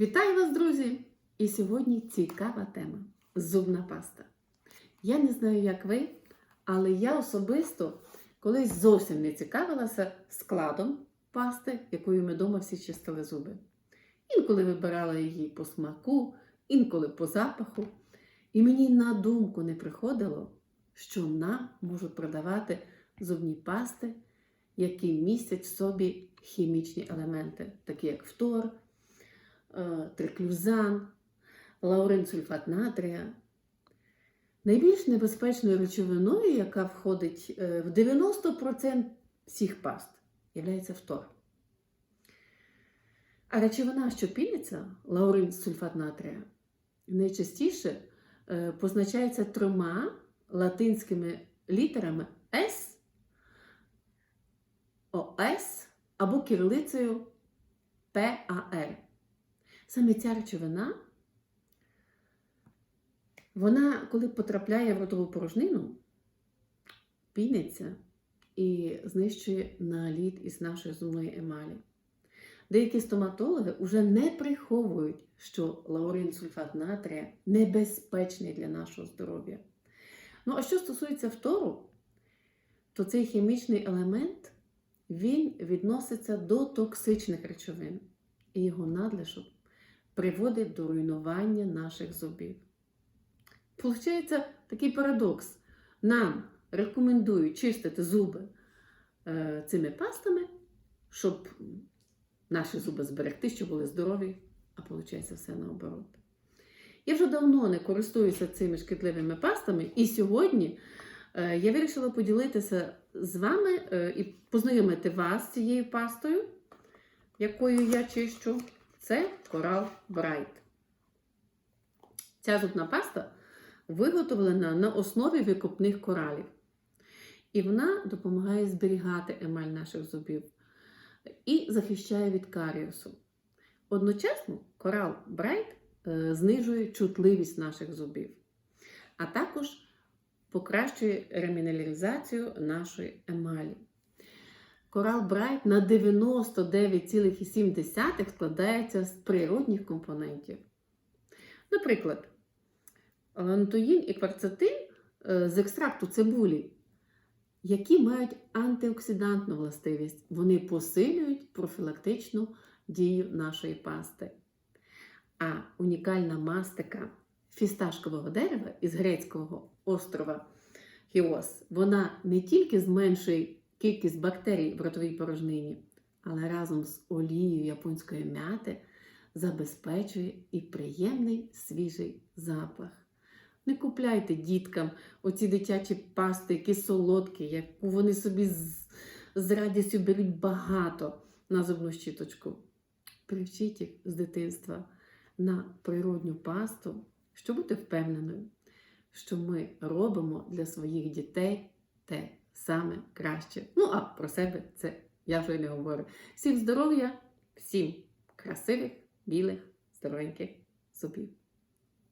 Вітаю вас, друзі! І сьогодні цікава тема зубна паста. Я не знаю, як ви, але я особисто колись зовсім не цікавилася складом пасти, якою ми вдома всі чистили зуби. Інколи вибирала її по смаку, інколи по запаху. І мені на думку не приходило, що нам можуть продавати зубні пасти, які містять в собі хімічні елементи, такі як фтор, триклюзан, лауринсульфат натрія. Найбільш небезпечною речовиною, яка входить е, в 90% всіх паст, є фтор. А речовина, що піниться, лауринсульфат натрія, найчастіше е, позначається трьома латинськими літерами С, ОС або кирилицею ПАР. Саме ця речовина, вона, коли потрапляє в ротову порожнину, піниться і знищує наліт із нашої зубної емалі. Деякі стоматологи вже не приховують, що лаурин-сульфат натрія небезпечний для нашого здоров'я. Ну, а що стосується фтору, то цей хімічний елемент він відноситься до токсичних речовин, і його надлишок приводить до руйнування наших зубів. Получається такий парадокс. Нам рекомендують чистити зуби е, цими пастами, щоб наші зуби зберегти, щоб були здорові, а виходить все наоборот. Я вже давно не користуюся цими шкідливими пастами, і сьогодні е, я вирішила поділитися з вами е, і познайомити вас з цією пастою, якою я чищу. Це Coral Bright. Ця зубна паста виготовлена на основі викопних коралів. І вона допомагає зберігати емаль наших зубів і захищає від каріусу. Одночасно Coral Bright е, знижує чутливість наших зубів, а також покращує реміналізацію нашої емалі. Coral Bright на 99,7 складається з природних компонентів. Наприклад, лантоїн і кварцетин е, з екстракту цибулі, які мають антиоксидантну властивість, вони посилюють профілактичну дію нашої пасти. А унікальна мастика фісташкового дерева із грецького острова Хіос, вона не тільки зменшує кількість бактерій в ротовій порожнині, але разом з олією японської мяти забезпечує і приємний свіжий запах. Не купляйте діткам оці дитячі пасти, які солодкі, яку вони собі з, з радістю беруть багато на зубну щіточку. Привчіть їх з дитинства на природню пасту, щоб бути впевненою, що ми робимо для своїх дітей те саме краще. Ну, а про себе це я вже не говорю. Всім здоров'я, всім красивих, білих, здоровеньких зубів.